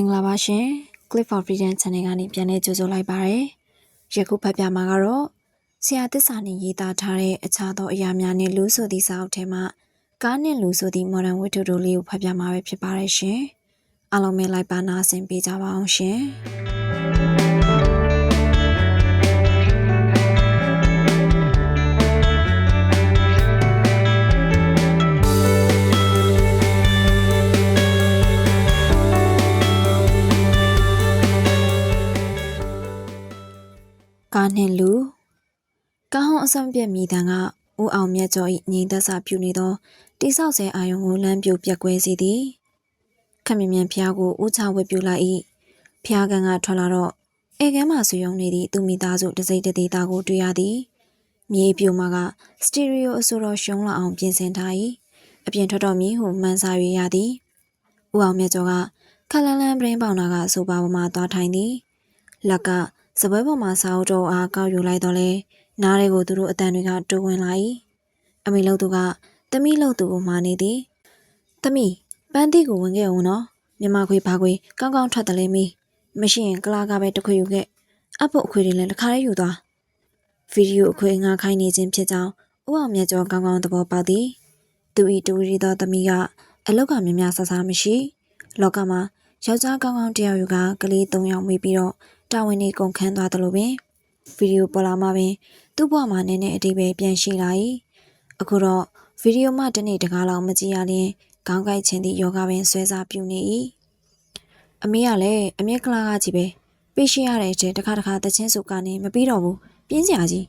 င်္ဂလာပါရှင် Clip for Freedom Channel ကနေပြန်လည်ကြိုဆိုလိုက်ပါရစေယခုဖတ်ပြမှာကတော့ဆရာသစ္စာနဲ့ရေးသားထားတဲ့အခြားသောအရာများနဲ့လူဆိုသည့်စာအုပ်ထဲမှာကားနဲ့လူဆိုသည့် modern ဝတ္ထုတို့လေးကိုဖတ်ပြမှာပဲဖြစ်ပါတယ်ရှင်အားလုံးပဲလိုက်ပါနာဆင်ပေးကြပါအောင်ရှင် ကားနဲ့လူကားဟောင်းအဆောင်ပြက်မိတန်ကဦးအောင်မြတ်ကျော်၏ငြိမ်သက်စာပြုနေသောတိဆောက်ဆဲအာယုံကိုလမ်းပြိုပြက်ကွဲစေသည်ခက်မြင်မြန်ဖျားကိုဦးချဝက်ပြူလိုက်၏ဖျားကန်ကထွက်လာတော့ဧကန်းမှဆွေယုံနေသည့်သူမိသားစုတစိမ့်တသေးသားကိုတွေ့ရသည်မြေပြိုမှာကစတီရီယိုအဆိုတော်ရှုံးလာအောင်ပြင်ဆင်ထား၏အပြင်ထွက်တော်မည်ဟုမှန်းစာ၍ရသည်ဦးအောင်မြတ်ကျော်ကခက်လန်းလန်းပရင်းပေါင်နာကဆိုပါပေါ်မှာသွားထိုင်သည်လက်က စပွဲပေါ်မှာစာအုပ်တော်အားကောက်ယူလိုက်တော့လဲနားတွေကိုသူတို့အတန်တွေကတိုးဝင်လာ၏အမေလို့သူကသမီးလို့သူကိုမှားနေသည်သမီးပန်းတီကိုဝင်ခဲ့အောင်နော်မြမခွေဘာခွေကောင်းကောင်းထွက်တယ်လေမီးမရှိရင်ကလာကပဲတစ်ခွေယူခဲ့အဖို့အခွေတွေလည်းတစ်ခါလေးယူသွားဗီဒီယိုအခွေငါခိုင်းနေခြင်းဖြစ်ကြောင်းဥအောင်မြတ်ကျော်ကောင်းကောင်းသဘောပေါက်သည်သူဤတူရီသောသမီးကအလောက်ကမြများဆဆာမရှိ လောကမှာယောက်ျားကောင်းကောင်းတယောက်ယူကကလေး၃ယောက်မိပြီးတော့ တာဝန်တွေကုန်ခန်းသွားတယ်လို့ပင်ဗီဒီယိုပေါ်လာမှပင်သူ့ဘဝမှာနည်းနည်းအတိတ်ပဲပြန်ရှိလာ၏အခုတော့ဗီဒီယိုမှတစ်နေ့တကားလောက်မကြည့်ရရင်ခေါင်းကိုက်ခြင်းသည့်ယောဂပင်ဆွဲစားပြုနေ၏အမေကလည်းအမျက်ကလာကကြီးပဲပေးရှိရတဲ့အချိန်တစ်ခါတစ်ခါတချင်းစုကနေမပြီးတော့ဘူးပြင်းစရာကြီး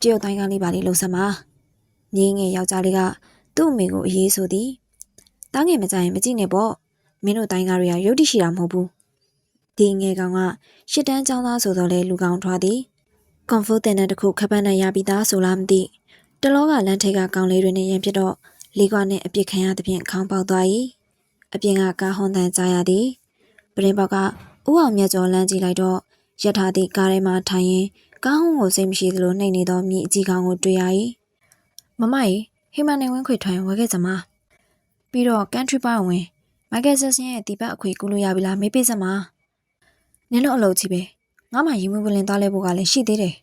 တရုတ်တိုင်းကလေးပါလေးလှုပ်ဆက်မှာငင်းငယ်ယောက်ျားလေးကသူ့အမေကိုအေးဆိုသည်တားငယ်မကြရင်မကြည့်နဲ့ပေါ့မင်းတို့တိုင်းကားတွေကရုပ်တိရှိတာမဟုတ်ဘူး ဒီငယ်ကောင်ကရှစ်တန်းကျောင်းသားဆိုတော့လေလူကောင်ထွားသည်ကွန်ဖိုတင်တဲ့တခုခပန်းနဲ့ရပြီးသားဆိုလားမသိတလောကလမ်းထိပ်ကကောင်လေးတွေနဲ့ရင်ဖြစ်တော့လေးကွာနဲ့အပြစ်ခံရသဖြင့်ခေါင်းပေါက်သွား၏အပြင်ကကားဟွန်တန်ကြားရသည်ပရင်ပေါက်ကဥအောင်မြတ်ကျော်လမ်းကြည့်လိုက်တော့ရထားသည့်ကားထဲမှာထိုင်ရင်ကားဟွန်ကိုစိတ်မရှိသလိုနှိပ်နေသောမြည်အကြီးကောင်ကိုတွေ့ရ၏မမကြီးဟိမနေဝင်းခွေထိုင်ဝဲခဲ့စမပြီးတော့ကန်ထရီပါဝင်မိုက်ကယ်ဆယ်ဆင်ရဲ့ဒီဘက်အခွေကူလို့ရပြီလားမေးပေးစမ်းပါ နင်တို့အလုပ်ကြီးပဲငါမှရီမွေးပလင်သွားလဲဖို့ကလည်းရှိသေးတယ်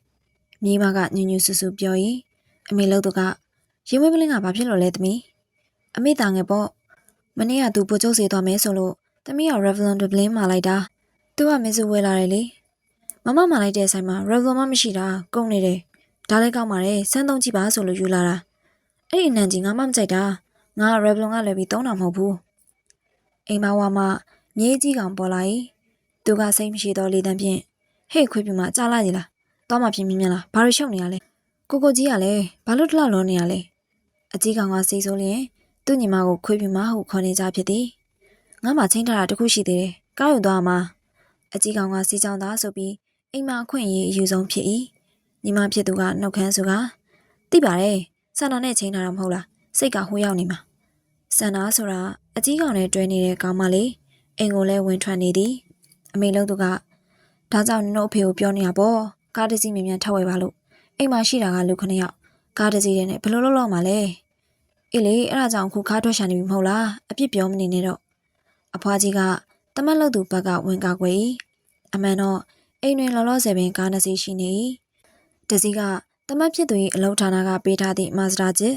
မိမကညူညူဆူဆူပြောရင်အမေလို့သူကရီမွေးပလင်ကဘာဖြစ်လို့လဲသမီးအမေတာငယ်ပေါ့မနေ့ကသူပိုကျုပ်စေသွားမဲဆိုလို့သမီးက Revlon ဒပလင်းမာလိုက်တာသူကမင်းစုဝဲလာတယ်လေမမမာလိုက်တဲ့ဆိုင်မှာ Revlon မမရှိတာကုန်နေတယ်ဒါလည်းကောင်းပါတယ်စမ်းသုံးကြည့်ပါဆိုလို့ယူလာတာအဲ့ဒီအနံကြီးငါမှမကြိုက်တာငါ Revlon ကလည်းပြီးသုံးတာမဟုတ်ဘူးအိမ်မဝါမှမြေးကြီးကောင်ပေါ်လာရင် သူကစိတ်မရှိတော့လေတန်းဖြင့်ဟဲ့ခွေးပြမကြားလာကြီးလားတော့မှပြင်းပြင်းမြန်လားဘာလို့ရှုပ်နေရလဲကိုကိုကြီးကလည်းဘာလို့တလောက်လုံးနေရလဲအကြီးကောင်ကစိတ်ဆိုးလျင်သူ့ညီမကိုခွေးပြမဟုခေါ်နေကြဖြစ်သည်ငါမှချင်းထားတာတခုရှိသေးတယ်ကားယူသွားမှာအကြီးကောင်ကစီချောင်းသားဆိုပြီးအိမ်မအခွင့်အရေးအယူဆုံးဖြစ်၏ညီမဖြစ်သူကနှုတ်ခမ်းစုကသိပါတယ်ဆန္ဒနဲ့ချင်းထားတာမဟုတ်လားစိတ်ကဟိုးရောက်နေမှာဆန္ဒဆိုတာအကြီးကောင်နဲ့တွဲနေတဲ့ကောင်မလေးအိမ်ကိုလည်းဝင်ထွက်နေသည် အမေလို့သူကဒါကြောင့်နှုတ်အဖေကိုပြောနေတာပေါ့ကားတစ်စီးမြင်မြန်ထောက်ဝဲပါလို့အိမ်မှာရှိတာကလူခဏယောက်ကားတစ်စီးနဲ့ဘယ်လိုလုပ်လောက်မှာလဲအေးလေအဲ့ဒါကြောင့်အခုကားထွက်ရှာနေပြီမဟုတ်လားအပြစ်ပြောမနေနဲ့တော့အဖွားကြီးကတမတ်လို့သူဘက်ကဝင်ကားွယ်အမှန်တော့အိမ်တွင်လောလောဆယ်ပင်ကားနှစ်စီးရှိနေ၏တစီးကတမတ်ဖြစ်သူ၏အလုပ်ဌာနကပေးထားသည့်မာစတာဂျစ်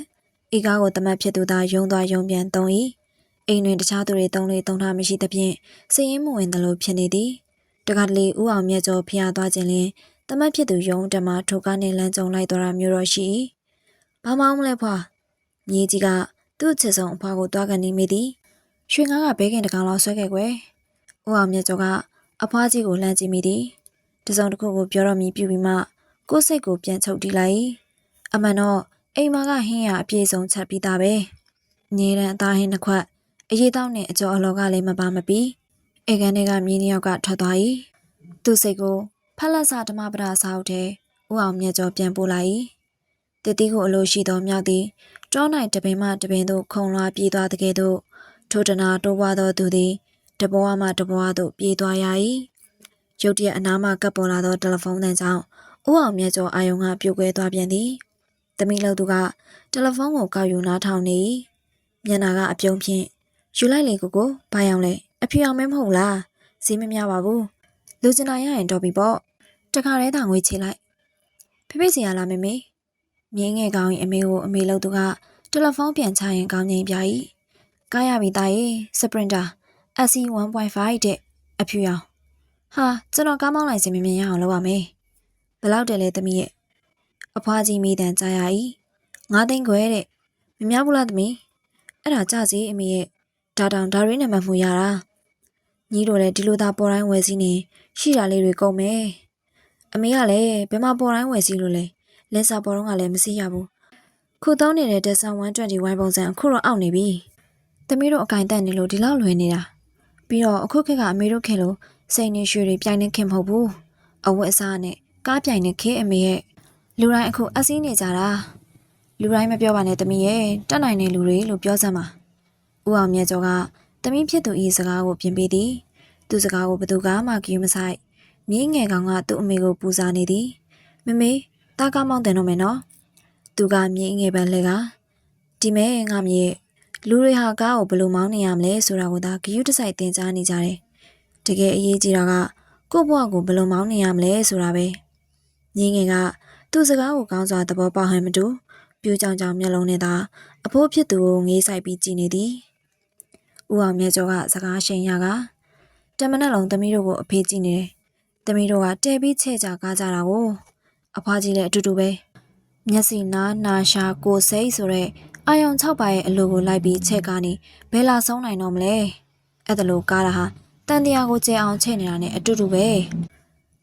ဤကားကိုတမတ်ဖြစ်သူသာယုံသွားယုံပြန်သုံး၏ အိမ်တွင်တခြားသူတွေသုံးလေသုံးထားမရှိသဖြင့်စည်ရင်မဝင်သလိုဖြစ်နေသည်တခါတလေဥအောင်မြတ်ကျော်ဖျားသွားခြင်းလင်တမတ်ဖြစ်သူယုံတမထိုကားနှင့်လမ်းကြုံလိုက်တော့တာမျိုးတော့ရှိ၏ဘာမှမလဲဖွာမြေကြီးကသူ့ချစ်ဆုံးအဖွားကိုတွားကန်နေမိသည်ရွှေငါးကဘဲခင်တကောင်လောက်ဆွဲခဲ့ကွယ်ဥအောင်မြတ်ကျော်ကအဖွားကြီးကိုလှမ်းကြည့်မိသည်တစုံတစ်ခုကိုပြောတော့မီပြူပြီးမှကိုယ်စိတ်ကိုပြန်ချုပ်တီးလိုက်အမှန်တော့အိမ်မာကဟင်းရအပြေဆုံးချက်ပြီးသားပဲငြိရန်အသားဟင်းတစ်ခွက် အရေးတောင်းနဲ့အကျော်အလောကလည်းမပါမပီအေကန်တွေကမြင်းနှစ်ယောက်ကထွက်သွား၏သူစိတ်ကိုဖက်လက်စာဓမ္မပဒစာအုပ်ထဲဦးအောင်မြတ်ကျော်ပြန်ပို့လိုက်၏တတိကိုအလိုရှိသောမြောက်သည်တော၌တပင်မှတပင်သို့ခုံလွှာပြေးသွားတဲ့ကဲ့သို့ထိုတနာတိုးပွားသောသူသည်တဘွားမှတဘွားသို့ပြေးသွားရ၏ရုတ်တရက်အနားမှကပ်ပေါ်လာသောတယ်လီဖုန်းတန်းကြောင့်ဦးအောင်မြတ်ကျော်အာယုံကပြုတ်ကွဲသွားပြန်သည်။တမိလောက်သူကတယ်လီဖုန်းကိုကောက်ယူနားထောင်နေမျက်နာကအပြုံးဖြင့် ယူလိုက်လေကိုကိုဘာရောင်လဲအဖြူအောင်မဲမဟုတ်လားဈေးမများပါဘူးလူကျင်တာရရင်တော့ပြီပေါ့တခါတည်းသာငွေချေလိုက်ဖေဖေစီရလားမေမေမြင်းငယ်ကောင်းရင်အမေကိုအမေလို့သူကတယ်လီဖုန်းပြန်ချရင်ကောင်းငိမ့်ပြ E ကားရပြီတာရေစပရင်တာ SC 1.5တဲ့အဖြူရောင်ဟာကျွန်တော်ကားမောင်းလိုက်စင်မမြင်ရအောင်လုပ်ရမယ်ဘယ်လောက်တယ်လဲသမီးရဲ့အဖွားကြီးမိတန်ကြားရ၏ငါးသိန်းခွဲတဲ့မများဘူးလားသမီးအဲ့ဒါကြစီအမေရဲ့ ဒါတောင်ဒါရင်းနံပါတ်မှုရတာညီတို့လည်းဒီလိုသာပေါ်တိုင်းဝယ်စီနေရှိတာလေးတွေကုန်မယ်အမေကလည်းဘယ်မှာပေါ်တိုင်းဝယ်စီလို့လဲလင်းစာပေါ်တော့ကလည်းမစီရဘူးခုသုံးနေတဲ့ Desson 120ပုံစံအခုတော့အောက်နေပြီသမီးတို့အကင်တက်နေလို့ဒီလောက်လွယ်နေတာပြီးတော့အခုခေတ်ကအမေတို့ခင်လို့စိတ်နေရွှေတွေပြိုင်နေခင်မဟုတ်ဘူးအဝတ်အစားနဲ့ကားပြိုင်နေခေအမေရဲ့လူတိုင်းအခုအစည်းနေကြတာလူတိုင်းမပြောပါနဲ့သမီးရဲ့တက်နိုင်တဲ့လူတွေလို့ပြောစမ်းပါ ဦးအောင်မြတ်ကျော်ကသမီးဖြစ်သူဤစကားကိုပြင်ပေးသည်သူစကားကိုဘသူကမှကြည့်မဆိုင်မြင်းငယ်ကောင်ကသူ့အမေကိုပူဇော်နေသည်မမေတားကားမောင်းတယ်တော့မယ်နော်သူကမြင်းငယ်ပန်းလဲကဒီမဲငါမြေရဲ့လူတွေဟာကားကိုဘယ်လိုမောင်းနေရမလဲဆိုတာကိုသာဂယုတစိုက်သင်ကြားနေကြတယ်တကယ်အရေးကြီးတာကကိုယ့်ဘဝကိုဘယ်လိုမောင်းနေရမလဲဆိုတာပဲမြင်းငယ်ကသူ့စကားကိုကောင်းစွာသဘောပေါက်ဟန်မတူပြူးကြောင်ကြောင်မျက်လုံးနဲ့သာအဖိုးဖြစ်သူကိုငေးဆိုင်ပြီးကြည်နေသည် ဦးအောင်မြတ်ကျော်ကစကားရှင်ရကတမနက်လုံးသမီးတို့ကိုအဖေးကြည့်နေတယ်သမီးတို့ကတဲပြီးချဲ့ကြကားကြတာကိုအဖွားကြီးလည်းအတူတူပဲမျက်စိနားနာရှာကိုယ်စိတ်ဆိုတဲ့အာယုံ6ပါးရဲ့အလိုကိုလိုက်ပြီးချဲ့ကားနေဘယ်လာဆုံးနိုင်တော့မလဲအဲ့ဒါလို့ကားတာဟာတန်တရားကိုကျဲအောင်ချဲ့နေတာနဲ့အတူတူပဲ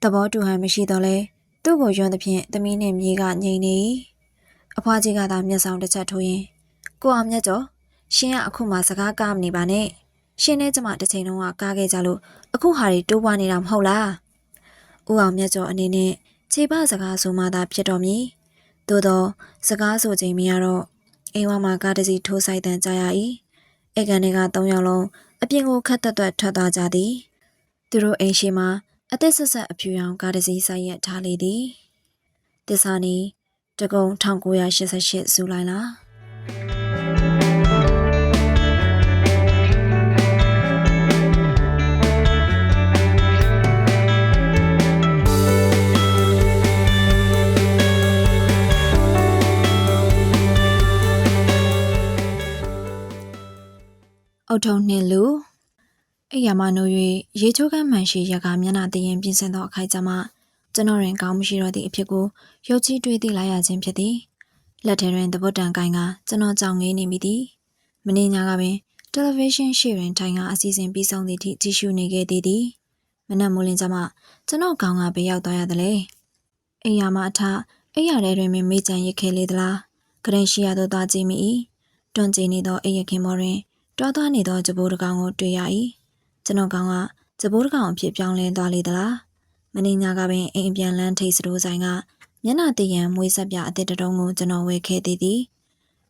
သဘောတူဟန်မရှိတော့လဲသူ့ကိုယွန်းသဖြင့်သမီးနဲ့မြေးကငြိမ်နေ၏အဖွားကြီးကသာမျက်စောင်တစ်ချက်ထိုးရင်ကိုအောင်မြတ်ကျော် ရှင်ကအခုမှစကားကားမနေပါနဲ့ရှင်နဲ့ကျမတစ်ချိန်လုံးကကားခဲ့ကြလို့အခုဟာတွေတိုးပွားနေတာမဟုတ်လားဦးအောင်မြတ်ကျော်အနေနဲ့ခြေပစကားဆိုမှသာဖြစ်တော်မူသို့သောစကားဆိုချိန်မရတော့အိမ်ဝမှာကားတစ်စီးထိုးဆိုင်တန်ကြရ၏ဧကန်တွေက၃ယောက်လုံးအပြင်ကိုခတ်သက်သက်ထွက်သွားကြသည်သူတို့အိမ်ရှိမှာအသက်ဆက်ဆက်အဖြူရောင်ကားတစ်စီးဆိုင်ရက်ထားလေသည်တစ္ဆာနီတကုံ1988ဇူလိုင်လာ အုတ်ထုံနှင့်လူအိယာမနို၍ရေချိုးကမ်းမှန်ရှိရကမျက်နှာတည်ရင်ပြင်ဆင်သောအခိုက်ကြမှာကျွန်တော်ရင်ကောင်းမရှိတော့သည့်အဖြစ်ကိုရုပ်ကြီးတွေးသိလိုက်ရခြင်းဖြစ်သည်လက်ထဲတွင်သဘွတ်တန်ကိုင်းကကျွန်တော်ကြောင်ငေးနေမိသည်မင်းညာကပင်တယ်လီဗီရှင်းရှေ့တွင်ထိုင်ကအစီအစဉ်ပြီးဆုံးသည့်ထိကြည့်ရှုနေခဲ့သည်သည်မနက်မိုးလင်းကြမှာကျွန်တော်ကောင်းကဘေးရောက်သွားရသလဲအိယာမအထအိယာထဲတွင်မေးကြံရစ်ခဲလေသလားကရင်ရှိရသောသားကြည့်မိ၏တွန့်ကျင်နေသောအိယခင်မော်တွင် တွားသွားနေသောကြဘိုးတစ်ကောင်ကိုတွေ့ရ၏ကျွန်တော်ကောင်ကကြဘိုးတစ်ကောင်အဖြစ်ပြောင်းလဲသွားလေသလားမင်းညာကပင်အိမ်ပြန်လန်းထိတ်စတိုးဆိုင်ကမျက်နှာတည်ရန်မွေးဆက်ပြအတစ်တုံးကိုကျွန်တော်ဝယ်ခဲ့သေးသည်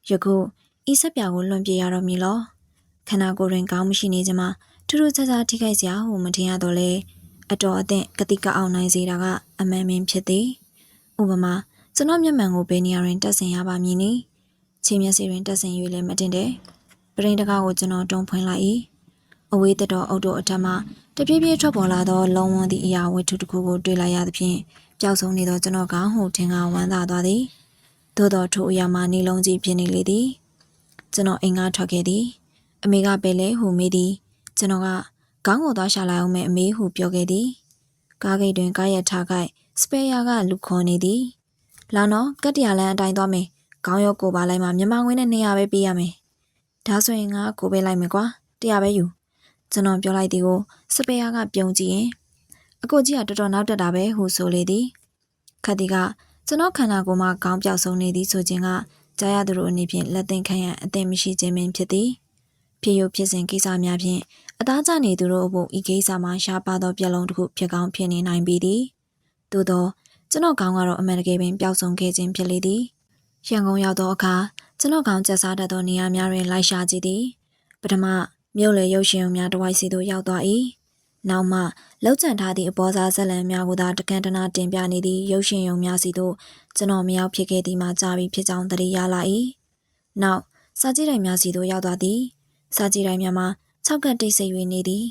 ယခုဤဆက်ပြကိုလွန်ပြေရတော့မည်လောခန္ဓာကိုယ်တွင်ကောင်းမရှိနေကြမှာထူးထူးခြားခြားထိခိုက်စရာဟုမထင်ရတော့လေအတော်အသင့်ကတိကအောင်နိုင်စေတာကအမှန်ပင်ဖြစ်သည်ဥပမာကျွန်တော်မျက်မှန်ကိုဘယ်နေရာတွင်တက်ဆင်ရပါမည်နည်းချင်းမျက်စိတွင်တက်ဆင်၍လည်းမတင်တဲ့ ပရင်တကားကိုကျွန်တော်တုံဖွင့်လိုက်၏အဝေးသက်တော်အုတ်တို့အထက်မှတပြေးပြေးထွက်ပေါ်လာသောလုံးဝန်းသည့်အရာဝတ္ထုတစ်ခုကိုတွေ့လိုက်ရသဖြင့်ပျောက်ဆုံးနေသောကျွန်တော်ကဟိုထင်ကဝမ်းသာသွားသည်သို့တော်ထိုအရာမှနေလုံးကြီးဖြစ်နေလေသည်ကျွန်တော်အိမ်ကထွက်ခဲ့သည်အမေကပဲလဲဟူမိသည်ကျွန်တော်ကခေါင်းကိုသွားရှာလိုက်အောင်မယ်အမေဟုပြောခဲ့သည်ကားဂိတ်တွင်ကားရထားခိုက်စပယ်ယာကလူခေါ်နေသည်လာနော်ကတ်တရလန်အတိုင်းသွားမယ်ခေါင်းရောကိုပါလိုက်မှမြန်မာငွေနဲ့200ပဲပေးရမယ် ဒါဆိုရင်ငါကိုပေးလိုက်မယ်ကွာ100ပဲယူကျွန်တော်ပြောလိုက်သည်ကိုစပယ်ယာကပြုံးကြည့်ရင်အကိုကြီးကတော်တော်နောက်တက်တာပဲဟုဆိုလေသည်ခတ်တီကကျွန်တော်ခန္ဓာကိုယ်မှာခေါင်းပြောက်ဆုံးနေသည်ဆိုခြင်းကကြားရသူတို့အနေဖြင့်လက်သင်ခံရန်အသင့်မရှိခြင်းပင်ဖြစ်သည်ဖြစ်ရဖြစ်စဉ်ကိစ္စများဖြင့်အသားကျနေသူတို့အဖို့ဤကိစ္စမှာရှားပါသောပြက်လုံးတစ်ခုဖြစ်ကောင်းဖြစ်နေနိုင်ပေသည်သို့သောကျွန်တော်ကောင်းကတော့အမှန်တကယ်ပင်ပျောက်ဆုံးခဲ့ခြင်းဖြစ်လေသည်ရန်ကုန်ရောက်သောအခါ ကျွန်တော်ကောင်းကျက်စားတတ်သောနေရာများတွင်လိုက်ရှာကြည့်သည်ပထမမြို့လေရုပ်ရှင်များတဝိုက်စီသို့ရောက်သွား၏နောက်မှလောက်ကျန်ထားသည့်အပေါ်စားဇက်လန်များကိုသာတကန်တနာတင်ပြနေသည့်ရုပ်ရှင်ရုံများစီသို့ကျွန်တော်မရောက်ဖြစ်ခဲ့သည်မှကြာပြီဖြစ်ကြောင်းသတိရလာ၏နောက်စာကြည့်တိုင်များစီသို့ရောက်သွားသည်စာကြည့်တိုင်များမှာ၆ကတ်တိတ်ဆိတ်၍နေသည်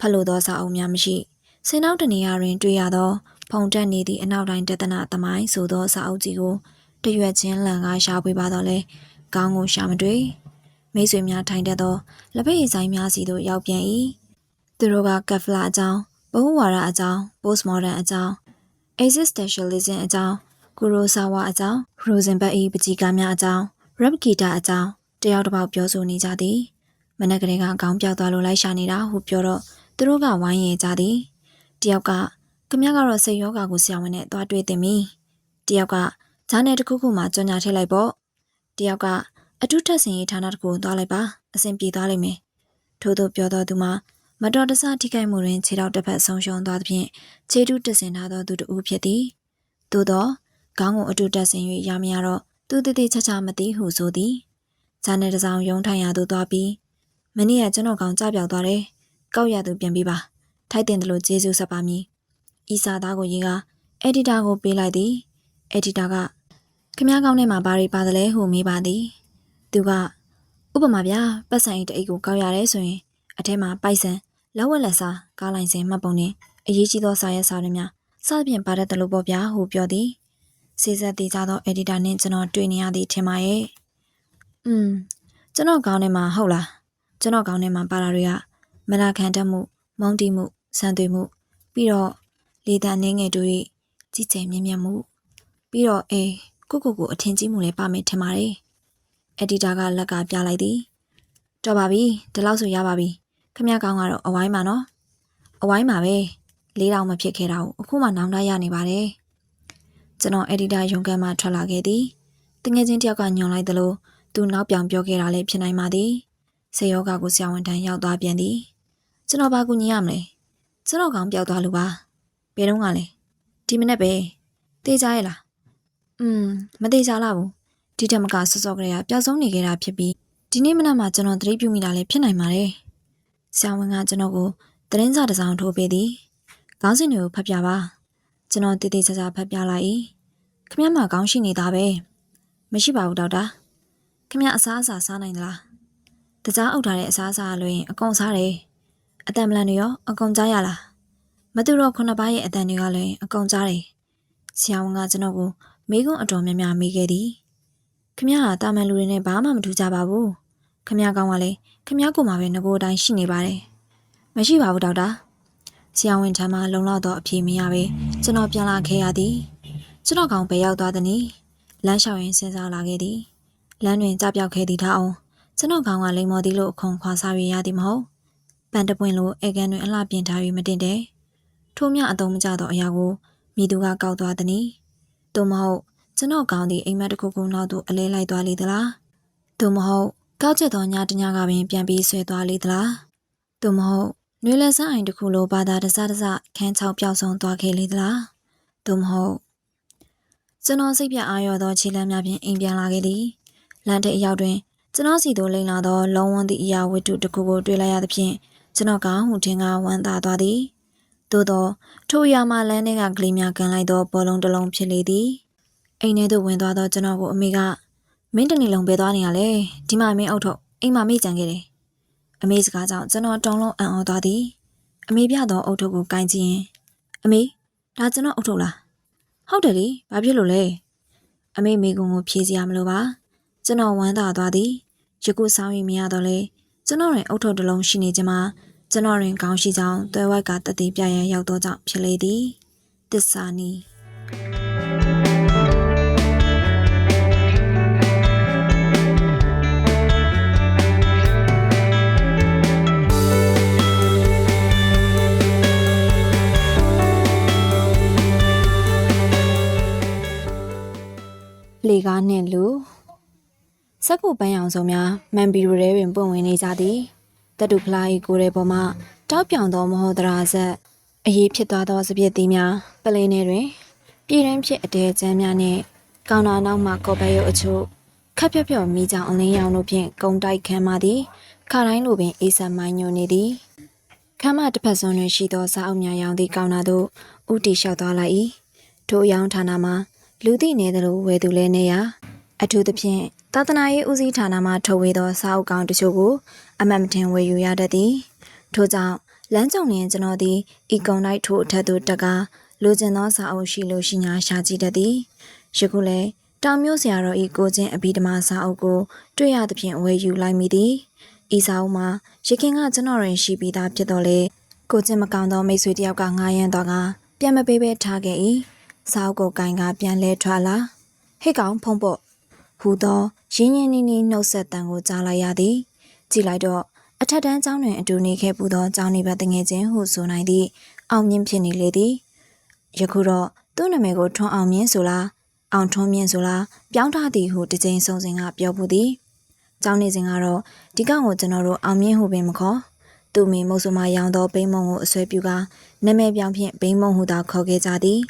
ဖတ်လို့သောစာအုပ်များမရှိစင်နောက်တနေရာတွင်တွေ့ရသောဖုန်တက်နေသည့်အနောက်တိုင်းတဒနာသမိုင်းဆိုသောစာအုပ်ကြီးကို တရွက်ချင်းလန်ကားရှာဖွေပါတော့လဲကောင်းကိုရှာမတွေ့မိတ်ဆွေများထိုင်တတ်သောလက်ဖက်ရည်ဆိုင်များစီသို့ရောက်ပြန်၏သူတို့ကကက်ဖလာအကြောင်းဘဝဝါဒအကြောင်း post modern အကြောင်း existentialism အကြောင်းကူရိုဆာဝါအကြောင်းရိုဇင်ဘတ်၏ပကြီကားများအကြောင်း rap ဂီတာအကြောင်းတယောက်တစ်ပေါက်ပြောဆိုနေကြသည်မနက်ကလေးကအကောင်းပြောက်သွားလို့လိုက်ရှာနေတာဟုပြောတော့သူတို့ကဝိုင်းရဲကြသည်တယောက်ကခမရကတော့စိတ်ယောဂါကိုဆရာဝန်နဲ့သွားတွေ့တင်ပြီတယောက်က ဂျာနယ်တစ်ခုခုမှကြော်ညာထည့်လိုက်ပေါ့တယောက်ကအတုထက်စင်ရေးဌာနတစ်ခုသွားလိုက်ပါအဆင်ပြေသွားလိမ့်မယ်ထို့သောပြောတော်သူမှာမတော်တဆထိခိုက်မှုတွင်ခြေထောက်တစ်ဖက်ဆုံးရှုံးသွားသဖြင့်ခြေတုတဆင်ထားသောသူတဦးဖြစ်သည်သို့သောခေါင်းကိုအတုတက်ဆင်၍ရမရတော့သူတည်တည်ချာချာမသိဟုဆိုသည်ဂျာနယ်တစ်စောင်ရုံးထိုင်ရာသို့သွားပြီးမနေ့ကကျွန်တော်ကောင်ကြပြောက်သွားတယ်ကောက်ရသူပြန်ပြီးပါထိုက်တင်တယ်လို့ကျေးဇူးဆက်ပါမည်ဤစာသားကိုရေးကအက်ဒီတာကိုပေးလိုက်သည်အက်ဒီတာက ခမ ्या ကောင်းထဲမှာဘာတွေပါတယ်လဲဟုမေးပါသည်သူကဥပမာဗျာပတ်စံအိတ်တအိတ်ကိုကောက်ရတယ်ဆိုရင်အထဲမှာပိုက်ဆံလက်ဝက်လက်စားကားလိုင်စင်မှတ်ပုံနဲ့အရေးကြီးသောစာရွက်စာတွေများစသဖြင့်ပါတတ်တယ်လို့ပေါ့ဗျာဟုပြောသည်စေစက်တည်ကြသောအက်ဒီတာနဲ့ကျွန်တော်တွေ့နေရသည်ထင်ပါရဲ့อืมကျွန်တော်ကောင်းထဲမှာဟုတ်လားကျွန်တော်ကောင်းထဲမှာပါတာတွေကမနာခံတတ်မှုမုန်းတီးမှုစံသွေမှု ပြီးတော့လေတံနှင်းငယ်တို့၏ကြီးကျယ်မြင့်မြတ်မှု ပြီးတော့အေး ကိုကိုကိုအထင်ကြီးမှုလည်းပါမယ်ထင်ပါတယ်အက်ဒီတာကလက်ကပြလိုက်သည်တော်ပါပြီဒီလောက်ဆိုရပါပြီခမရကောင်းကတော့အဝိုင်းပါနော်အဝိုင်းပါပဲလေးတောင်မဖြစ်ခဲ့တာကိုအခုမှနောင်တရနေပါတယ်ကျွန်တော်အက်ဒီတာရုံးခန်းမှထွက်လာခဲ့သည်တငယ်ချင်းတယောက်ကညွန်လိုက်သလိုသူနောက်ပြောင်ပြောခဲ့တာလည်းဖြစ်နိုင်ပါသည်ဆေယောဂကိုဆရာဝန်တန်းရောက်သွားပြန်သည်ကျွန်တော်ဘာကူညီရမလဲကျွန်တော်ကောင်ပျောက်သွားလို့ပါဘယ်တော့ကလဲဒီမနေ့ပဲတေးကြရဲ့လား อืมမသေးကြလားဘူးဒီတက်မကစောစောကလေးကပျောက်ဆုံးနေခဲ့တာဖြစ်ပြီးဒီနေ့မနက်မှကျွန်တော်သတိပြုမိတာလည်းဖြစ်နိုင်ပါတယ်ဆရာဝန်ကကျွန်တော်ကိုသတင်းစာတစ်စောင်ထိုးပေးသည်ခေါင်းစဉ်တွေကိုဖတ်ပြပါကျွန်တော်တည်တည်ချာချာဖတ်ပြလိုက်၏ခမရမကောင်းရှိနေတာပဲမရှိပါဘူးဒေါက်တာခမရအစားအစာစားနိုင်သလားတကြားအုပ်ထားတဲ့အစားအစာအလွင်အကုန်စားတယ်အတံမလန်တွေရောအကုန်ကြားရလားမသူတော့ခုနှစ်ပါးရဲ့အတန်တွေကလည်းအကုန်ကြားတယ်ဆရာဝန်ကကျွန်တော်ကို မိကုန်းအတော်များများမေးခဲ့သည်ခမရကတာမန်လူတွေနဲ့ဘာမှမထူးကြပါဘူးခမရကောင်းကလည်းခမရကိုမှပဲငကိုအတိုင်းရှိနေပါတယ်မရှိပါဘူးဒေါက်တာဆရာဝန်ထမ်းမှလုံလောက်တော့အပြေမရပဲကျွန်တော်ပြန်လာခဲ့ရသည်ကျွန်တော်ကောင်ဘယ်ရောက်သွားသနည်းလမ်းလျှောက်ရင်စဉ်းစားလာခဲ့သည်လမ်းတွင်ကြပြောက်ခဲ့သည်ထားအောင်ကျွန်တော်ကောင်ကလိမ်မော်သည်လို့အခွန်ခွာစားရရသည်မဟုတ်ပန်တပွင့်လိုအေကန်တွင်အလှပြင်ထား၍မတင်တဲ့ထိုးမြအတုံးမကြသောအရာကိုမိသူကကောက်သွားသည်နီ။ သို့မဟုတ်ကျွန်တော်ကောင်းသည့်အိမ်မက်တစ်ခုခုနောက်သို့အလဲလိုက်သွားလေသလား။သို့မဟုတ်ကောက်ချက်သောညတညကပင်ပြန်ပြီးဆွဲသွားလေသလား။သို့မဟုတ်နွေလက်ဆန်းအိမ်တစ်ခုလိုဘာသာတစတစခန်းချောက်ပျောက်ဆုံးသွားခဲ့လေသလား။သို့မဟုတ်ကျွန်တော်စိတ်ပြအားရသောခြေလမ်းများဖြင့်အိမ်ပြန်လာခဲ့သည်။လမ်းထိပ်အရောက်တွင်ကျွန်တော်စီသို့လိန်လာသောလုံးဝန်းသည့်အရာဝတ္ထုတစ်ခုကိုတွေ့လိုက်ရသဖြင့်ကျွန်တော်ကဟူထင်းကဝမ်းသာသွားသည်။ သို့သောထိုအရာမှလမ်းထဲကကလေးများကန်လိုက်သောဘောလုံးတစ်လုံးဖြစ်လေသည်အိမ်ထဲသို့ဝင်သွားသောကျွန်တော်ကိုအမေကမင်းတနေ့လုံးပဲသွားနေရလေဒီမှာမင်းအုပ်ထုတ်အိမ်မှာမိကြံခဲ့တယ်အမေစကားကြောင့်ကျွန်တော်တုံးလုံးအံ့ဩသွားသည်အမေပြသောအုပ်ထုတ်ကိုကင်ကြည့်ရင်အမေဒါကျွန်တော်အုပ်ထုတ်လားဟုတ်တယ်လေဘာဖြစ်လို့လဲအမေမိကုံကိုဖြေစရာမလိုပါကျွန်တော်ဝမ်းသာသွားသည်ယခုဆောင်းရီမရတော့လေကျွန်တော်ရင်အုပ်ထုတ်တစ်လုံးရှိနေကြမှာ ကျွန်တော်ရင်ကောင်းရှိကြောင်းသွဲဝိုက်ကတတိပြရန်ရောက်သောကြောင့်ဖြစ်လေသည်တစ္ဆာနီလေကားနှင့်လူစက်ကူပန်းရောင်စုံများမန်ပီရိုထဲတွင်ပွင့်ဝင်နေကြသည် တတုဖလား၏ကိုယ်ရဲပေါ်မှတောက်ပြောင်သောမဟောဒရာဆက်အရေးဖြစ်သွားသောစပြည့်သီးများပလင်းထဲတွင် ပြည်ရန်ဖြစ်အတဲကျမ်းများနှင့်ကောင်နာနောက်မှကော်ပဲရုပ်အချို့ခက်ဖြက်ဖြော်မိကြောင်အလင်းရောင်တို့ဖြင့်ကုံတိုက်ခံမှသည်ခါတိုင်းလိုပင်အေးဆက်မိုင်းညွနေသည်ခမ်းမတစ်ဖက်စွန်းတွင်ရှိသောစာအုပ်များရောင်သည့်ကောင်နာသို့ဥတီလျှောက်သွားလိုက်၏ထိုအယောင်ဌာနမှာလူသိနေသလိုဝယ်သူလဲနေရာအထူးသဖြင့် သာသနာရေးဦးစီးဌာနမှထုတ်ဝေသောစာအုပ်ကောင်တချို့ကိုအမတ်မထင်ဝယ်ယူရတတ်သည်ထို့ကြောင့်လမ်းကြုံနေကျွန်တော်သည်ဤကုံလိုက်ထို့အထက်သို့တက်ကလိုချင်သောစာအုပ်ရှိလို့ရှိညာရှာကြည့်တတ်သည်ယခုလည်းတောင်မျိုးဆရာတော်ဤကိုချင်းအဘိဓမ္မာစာအုပ်ကိုတွေ့ရသဖြင့်ဝယ်ယူလိုက်မိသည်ဤစာအုပ်မှာရခင်ကကျွန်တော်ရင်ရှိပြီးသားဖြစ်တော်လေကိုချင်းမကောင်းသောမိတ်ဆွေတယောက်ကငားရမ်းတော့ကပြန်မပေးဘဲထားခဲ့၏စာအုပ်ကိုကင်ကပြန်လဲထွက်လာဟဲ့ကောင်ဖုံးပေါ့ဟူသော ရင်းရင်းနှီးနှီးနှုတ်ဆက်တန်ကိုကြားလိုက်ရသည်ကြည့်လိုက်တော့အထက်တန်းကျောင်းတွင်အတူနေခဲ့ပူသောကျောင်းနေဘက်တငယ်ချင်းဟုဆိုနိုင်သည့်အောင်မြင့်ဖြစ်နေလေသည်ယခုတော့သူ့နာမည်ကိုထွန်းအောင်မြင့်ဆိုလားအောင်ထွန်းမြင့်ဆိုလားပြောင်းထားသည်ဟုတစ်ကြိမ်ဆုံးစဉ်ကပြောပူသည်ကျောင်းနေစဉ်ကတော့ဒီကောင်ကိုကျွန်တော်တို့အောင်မြင့်ဟုပင်မခေါ်သူ့မိမုတ်ဆိုမရောင်သောဘိန်းမုံကိုအဆွဲပြုကနာမည်ပြောင်းဖြင့်ဘိန်းမုံဟုသာခေါ်ခဲ့ကြသည်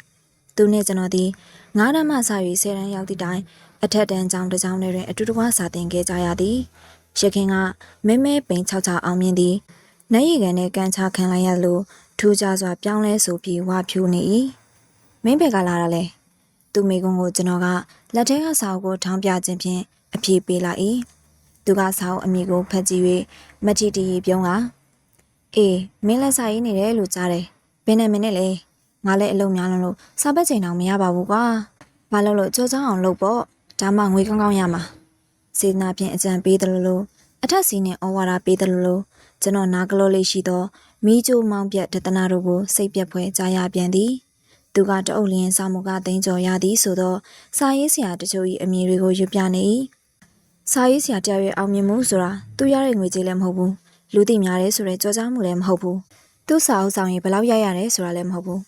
သူနှင့်ကျွန်တော်သည်ငါးတန်းမှစ၍ဆယ်တန်းရောက်သည့်တိုင် အထက်တန်းကျောင်းတစ်ကျောင်းထဲတွင်အတူတကွစာသင်ခဲ့ကြရသည်ရခင်ကမဲမဲပိန်၆၆အောင်မြင်သည်နိုင်ရီကန်နဲ့ကန်ချခံလိုက်ရလို့ထူးခြားစွာပြောင်းလဲဆိုပြီးဝါဖြူနေ၏မင်းဘက်ကလာတာလဲသူမိကုန်းကိုကျွန်တော်ကလက်ထဲကစာအုပ်ကိုထောင်းပြခြင်းဖြင့်အပြေးပေးလိုက်၏သူကစာအုပ်အမိကိုဖတ်ကြည့်၍မထီတီပြုံးကအေးမင်းလက်စာရေးနေတယ်လို့ကြားတယ်ဘယ်နဲ့မင်းနဲ့လဲငါလည်းအလုံးများလုံးလို့စာပတ်ချိန်တော့မရပါဘူးကွာဘာလို့လို့ကြောချောင်းအောင်လုပ်ပေါ့ ဒါမှငွေကောင်းကောင်းရမှာစေနာဖြင့်အကြံပေးတယ်လို့လို့အထက်စီနဲ့ဩဝါဒပေးတယ်လို့လို့ကျွန်တော်နားကလေးလေးရှိသောမိကျိုးမောင်းပြတ်ဒသနာတို့ကိုစိတ်ပြက်ဖွယ်ကြားရပြန်သည်သူကတအုပ်လျင်စာမုကသိန်းကျော်ရသည်ဆိုတော့စာရေးဆရာတချို့၏အမည်တွေကိုရွပြနေ၏စာရေးဆရာတရားရဲ့အောင်မြင်မှုဆိုတာသူရတဲ့ငွေကြေးလည်းမဟုတ်ဘူးလူသိများတယ်ဆိုတဲ့ကြောကြားမှုလည်းမဟုတ်ဘူးသူစာအုပ်ဆောင်ရင်ဘယ်လောက်ရရတယ်ဆိုတာလည်းမဟုတ်ဘူး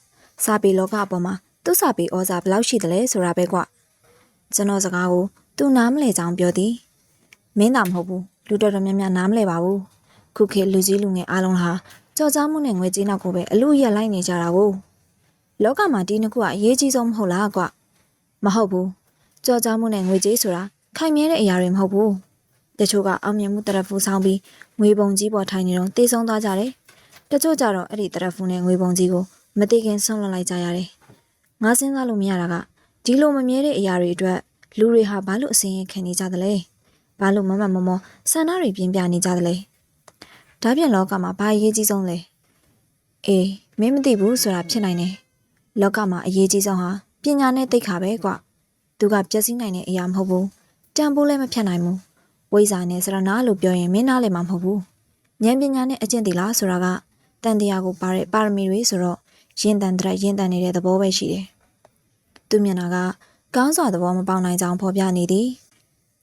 စာပေလောကအပေါ်မှာသူစာပေဩဇာဘယ်လောက်ရှိသလဲဆိုတာပဲကွ ကျွန်တော်စကားကိုသူနားမလဲကြောင်းပြောသည်မင်းသာမဟုတ်ဘူးလူတော်တော်များများနားမလဲပါဘူးခုခေတ်လူကြီးလူငယ်အားလုံးဟာကြော်ကြားမှုနဲ့ငွေကြေးနောက်ကိုပဲအလို့ရက်လိုက်နေကြတာကိုလောကမှာဒီနှစ်ခုကအရေးကြီးဆုံးမဟုတ်လားကွမဟုတ်ဘူးကြော်ကြားမှုနဲ့ငွေကြေးဆိုတာခိုင်မြဲတဲ့အရာတွေမဟုတ်ဘူးတချို့ကအောင်မြင်မှုတရဖူဆောင်ပြီးငွေပုံကြီးပေါ်ထိုင်နေတော့တေးဆုံးသွားကြတယ်တချို့ကြတော့အဲ့ဒီတရဖူနဲ့ငွေပုံကြီးကိုမသိခင်ဆုံးလွတ်လိုက်ကြရတယ်ငါစဉ်းစားလို့မရတာက ဒီလိုမမြဲတဲ့အရာတွေအတွက်လူတွေဟာဘာလို့အစင်းရင်ခံနေကြသလဲဘာလို့မမမမောဆန္ဒတွေပြင်းပြနေကြသလဲဒါပြန်လောကမှာဘာအရေးကြီးဆုံးလဲအေးမင်းမသိဘူးဆိုတာဖြစ်နိုင်တယ်လောကမှာအရေးကြီးဆုံးဟာပညာနဲ့သိက္ခာပဲကွသူကပျက်စီးနိုင်တဲ့အရာမဟုတ်ဘူးတန်ဖိုးလည်းမဖြတ်နိုင်ဘူးဝိဇ္ဇာနဲ့စရနာလို့ပြောရင်မင်းနားလည်းမဟုတ်ဘူးဉာဏ်ပညာနဲ့အကျင့်သီလားဆိုတာကတန်တရားကိုပါတဲ့ပါရမီတွေဆိုတော့ရင်တန်တရရင်တန်နေတဲ့သဘောပဲရှိတယ် သူမျက်နှာကကောင်းစွာသဘောမပေါက်နိုင်ကြောင်းဖော်ပြနေသည်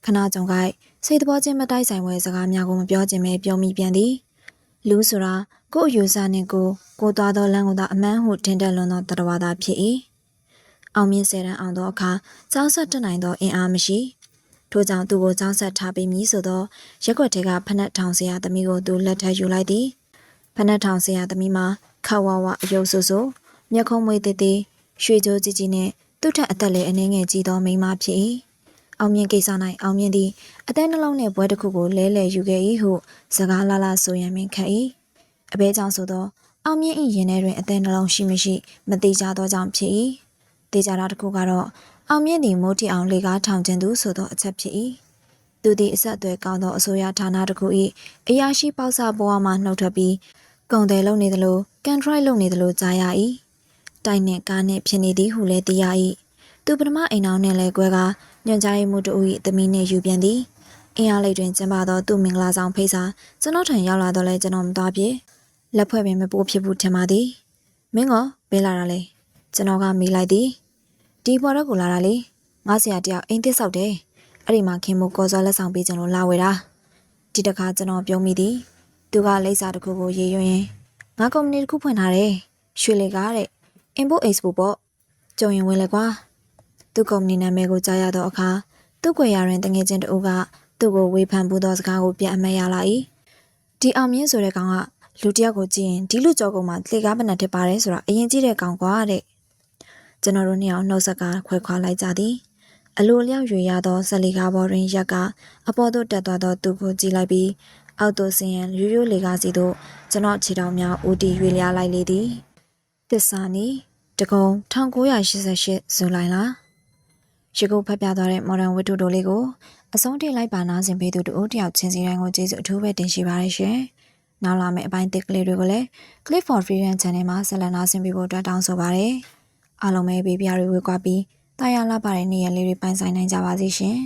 ခဏကြုံကိုက်စိတ်သဘောချင်းမတိုက်ဆိုင်ဝဲစကားများကိုမပြောခြင်းပဲပြောမိပြန်သည်လူဆိုတာကိုယ့်အယူဆနှင့်ကိုကိုသွားသောလမ်းကိုသာအမှန်ဟုထင်တယ်လွန်သောတရဝါသာဖြစ်၏အောင်မြင်စေတန်းအောင်သောအခါစောင်းဆက်တက်နိုင်သောအင်အားမရှိထို့ကြောင့်သူ့ကိုစောင်းဆက်ထားပေးမည်ဆိုသောရက်ွက်ထဲကဖနက်ထောင်စရာသမီးကိုသူလက်ထပ်ယူလိုက်သည်ဖနက်ထောင်စရာသမီးမှာခဝဝအယုတ်ဆူဆူမျက်ခုံးမွေးသေးသေးရွှေကြိုးကြီးကြီးနဲ့ သူ့ထက်အသက်လည်းအနှင်းငယ်ကြီးသောမိန်းမဖြစ်၏အောင်မြင်ကိစ္စ၌အောင်မြင်သည်အသက်နှလုံးနှင့်ဘွဲတစ်ခုကိုလဲလှယ်ယူခဲ့၏ဟုစကားလာလာဆိုရန်ပင်ခတ်၏အဘဲကြောင့်ဆိုသောအောင်မြင်၏ရင်ထဲတွင်အသက်နှလုံးရှိမရှိမတိကြသောကြောင့်ဖြစ်၏တေချာတာတစ်ခုကတော့အောင်မြင့်သည်မိုးတီအောင်လေကားထောင်ခြင်းသူဆိုသောအချက်ဖြစ်၏သူသည်အဆက်အသွယ်ကောင်းသောအစိုးရဌာနတစ်ခု၏အရာရှိပေါက်စဘဝမှနှုတ်ထွက်ပြီးကုန်တယ်လုပ်နေသလိုကန်ထရိုက်လုပ်နေသလိုကြားရ၏ တိုက်နဲ့ကားနဲ့ဖြစ်နေသည်ဟုလည်းသိရ၏သူပထမအိမ်အောင်နဲ့လည်းကွဲကညွန့်ကြားရေးမှုတို့၏သမီးနှင့်ယူပြန်သည်အင်အားလေးတွင်ကျင်းပသောသူ့မင်္ဂလာဆောင်ဖိတ်စာကျွန်တော်ထံရောက်လာတော့လဲကျွန်တော်မသွားပြေလက်ဖွဲ့ပင်မပိုးဖြစ်ဘူးထင်ပါသည်မင်းကဘဲလာတာလဲကျွန်တော်ကမေးလိုက်သည်ဒီပေါ်တော့ကိုလာတာလေငါဆရာတယောက်အိမ်သစ်ဆောက်တယ်အဲ့ဒီမှာခင်မိုးကော်စောလက်ဆောင်ပေးကျွန်တော်လာဝယ်တာဒီတခါကျွန်တော်ပြုံးမိသည်သူကလိပ်စာတစ်ခုကိုရေးရွင်းငါကုမ္ပဏီတစ်ခုဖွင့်ထားတယ်ရွှေလေကားတဲ့ import export ပေါ့ကြုံရင်ဝင်လေကွာသူကုမ္ပဏီနာမည်ကိုကြားရတော့အခါသူ့ကွယ်ရတွင်တငယ်ချင်းတဦးကသူ့ကိုဝေဖန်ပူသောစကားကိုပြန်အမှတ်ရလာ၏ဒီအောင်မြင့်ဆိုတဲ့ကောင်ကလူတယောက်ကိုကြည့်ရင်ဒီလူကြောကုံမှာလေကားပနတ်ထစ်ပါတယ်ဆိုတာအရင်ကြည့်တဲ့ကောင်ကွာတဲ့ကျွန်တော်တို့နှစ်ယောက်နှုတ်ဆက်ကားခွဲခွာလိုက်ကြသည်အလိုလျောက်ရွေရသောဇလီကားပေါ်တွင်ရက်ကအပေါ်သို့တက်သွားသောသူကိုကြည့်လိုက်ပြီးအောက်သို့ဆင်းရန်ရိုးရိုးလေကားစီသို့ကျွန်တော်ခြေထောက်များဦးတီရွေလျားလိုက်လေသည်တစ္ဆာနီ တကုံ1988ဇူလိုင်လရေကုတ်ဖတ်ပြသွားတဲ့ modern ဝတ္ထုတိုလေးကိုအဆုံးထိလိုက်ပါနာဆင်ပေးသူတို့တယောက်ချင်းစီတိုင်းကိုကျေးဇူးအထူးပဲတင်ရှိပါရရှင်နောက်လာမယ့်အပိုင်းသစ်ကလေးတွေကိုလည်း Click for Freedom Channel မှာဆက်လက်နားဆင်ပေးဖို့အတွက်တောင်းဆိုပါရစေအားလုံးပဲဘေးပြားတွေဝေကွာပြီးတာယာလာပါတဲ့နေရာလေးတွေပိုင်ဆိုင်နိုင်ကြပါစေရှင်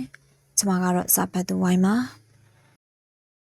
ကျွန်မကတော့စပတ်သူဝိုင်းပါ